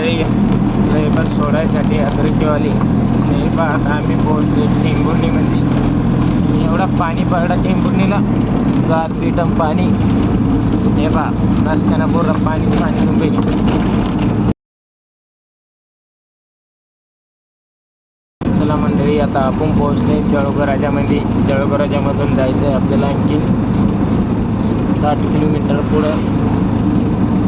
Labour सोडायसाठी अद्रकवाली हे पहा आता आम्ही पोहोचले टेंबुर्णीमध्ये एवढा पाणी पडला टेंबुर्णीला गारपीटम पाणी. हे पहा रस्त्यानं पूर्ण पाणी पाणी मुंबई चला मंडळी आता आपण पोहोचले जळगाव जळगाव जायचं आहे आपल्याला आणखी. साठ किलोमीटर पुढं.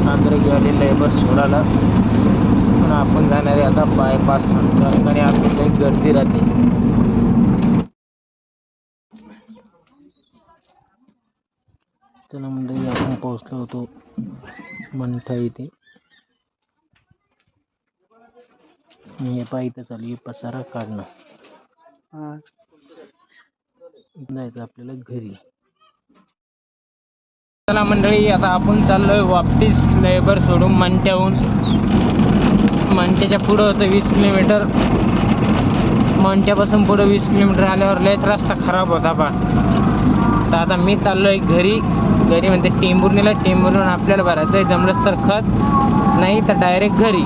आंध्रगेवाली लेबर सोडायला. पण आपण जाणार आहे आता बायपास कारण आपण काही गर्दी राहते. चला मंडळी आपण पोहोचलो होतो मंठा इथे. आणि हे पहा इथं चालू आहे पसारा काढणं. जायचं आपल्याला घरी. चला मंडळी आता आपण चाललोय वापस लेबर सोडून मंट्याहून. मंट्याच्या पुढं होतं वीस किलोमीटर. मंट्यापासून पुढं वीस किलोमीटर आल्यावर लयच रस्ता खराब होता पा तर आता मी चाललोय घरी. घरी म्हणते टेंभुर्णीला. टेंबुर्णीहून आपल्याला भरायचं आहे जमलंच तर खत. नाही तर डायरेक्ट घरी.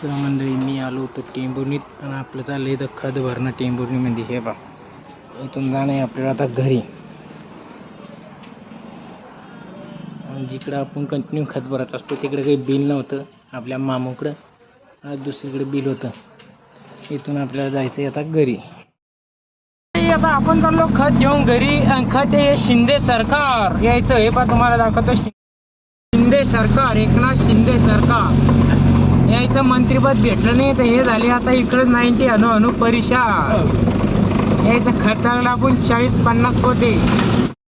चला मंडळी मी आलो होतो टेंबुर्णीत आणि आपलं चाललं इथं खत भरणं टेंभुर्णीमध्ये. हे बा. इथून जाणं आहे आपल्याला आता घरी आणि जिकडं आपण कंटिन्यू खत भरत असतो तिकडे काही बिल नव्हतं. आपल्या मामूकडं आज दुसरीकडे बिल होतं. इथून आपल्याला जायचं आहे आता घरी. आता आपण चाललो खत घेऊन घरी. आणि खत हे शिंदे सरकार यायचं. हे पा तुम्हाला दाखवतो. शिंदे सरकार एकनाथ शिंदे सरकार. यायचं मंत्रीपद भेटलं नाही तर हे झाले आता इकडं नाईन्टी अनु अनु परिषद. यायचं खत लागला आपण चाळीस पन्नास होते